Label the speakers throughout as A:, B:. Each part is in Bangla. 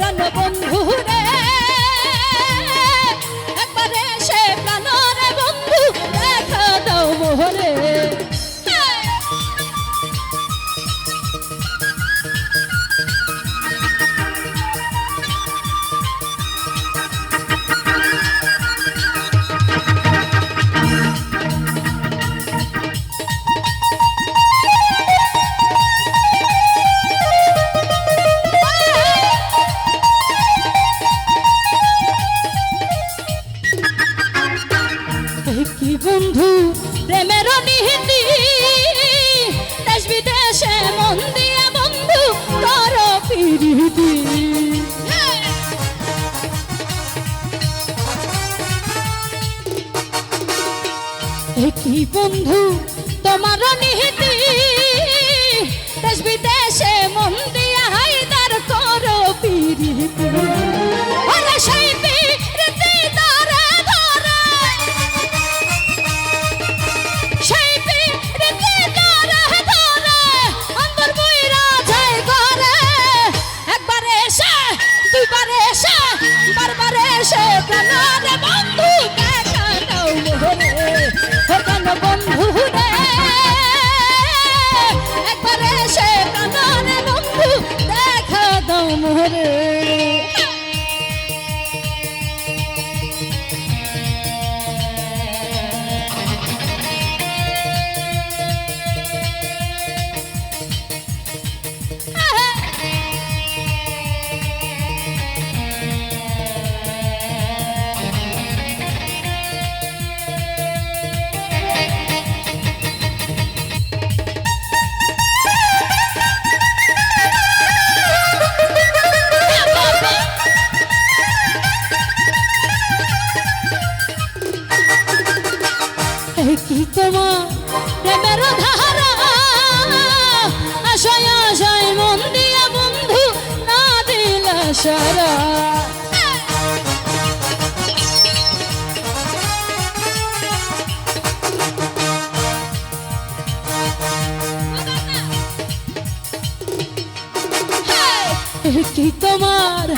A: জানো বন্ধু Canada, কি তোমার প্রেমের ধারা আশয় আশয় মন দিয়া বন্ধু না দিল সারা। তোমার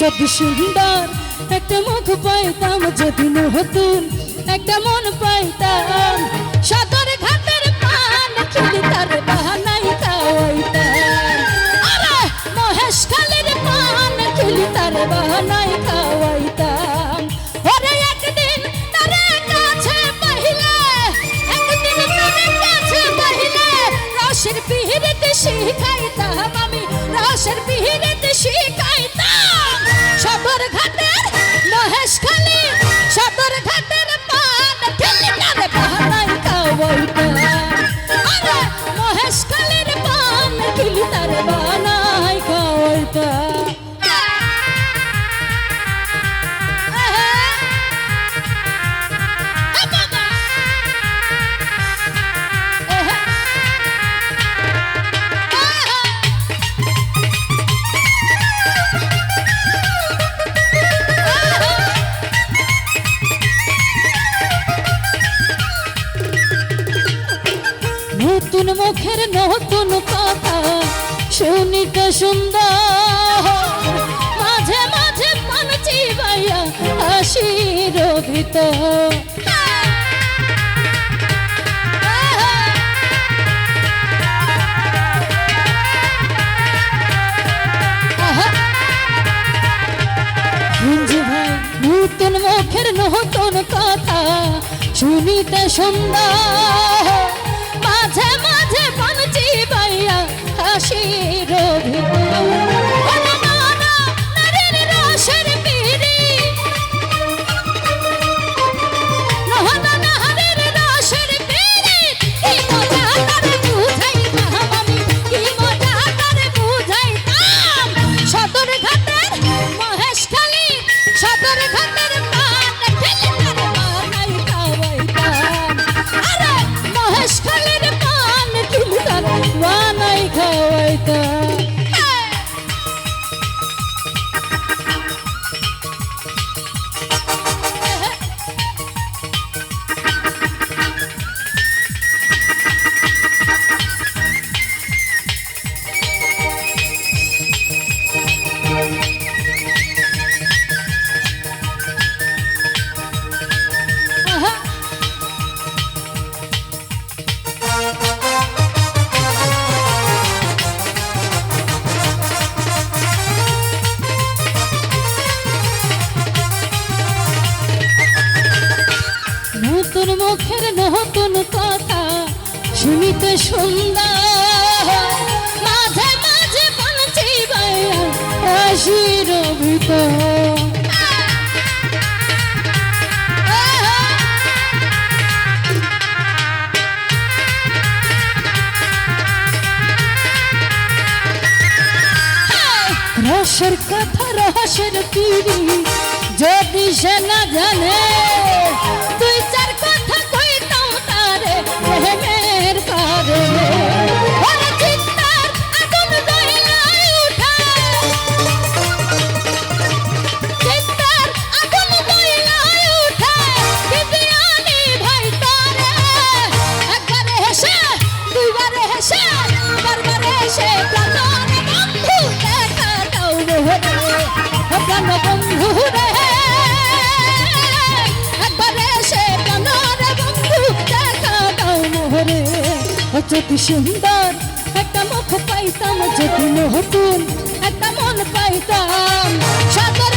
A: যদি সুন্দর, একটা মুখ পাইতাম যদি নতুন, একটা মন পাইতাম। সাদর ঘাটের পান চলি তার বাহানাই খাওয়াইতাম আরে, মহেশ খালির পান চলি তার বাহানাই খাওয়াইতাম ওরে একদিন তারে কাছে পাইলে একদিন তারে কাছে পাইলে রসের পিহিরিতে শিখাইতাম আমি, রসের পিহিরিতে শিখ মুখের নতুন কথা শুনিতে সুন্দর। মাঝে মাঝে মন চিবাইয়া হাসির নতুন মুখের নতুন কথা শুনিতে সুন্দর। নতুন মুখের নতুন কথা শুনিতে সুন্দর। মাঝে মাঝে পৌঁছি হাসির রসের কথা, রহস্যের পিড়ি, যদি সে না জানে যদি সুন্দর একটা মুখ পাইতাম যদি নতুন একটা মন পাইতাম। সাগর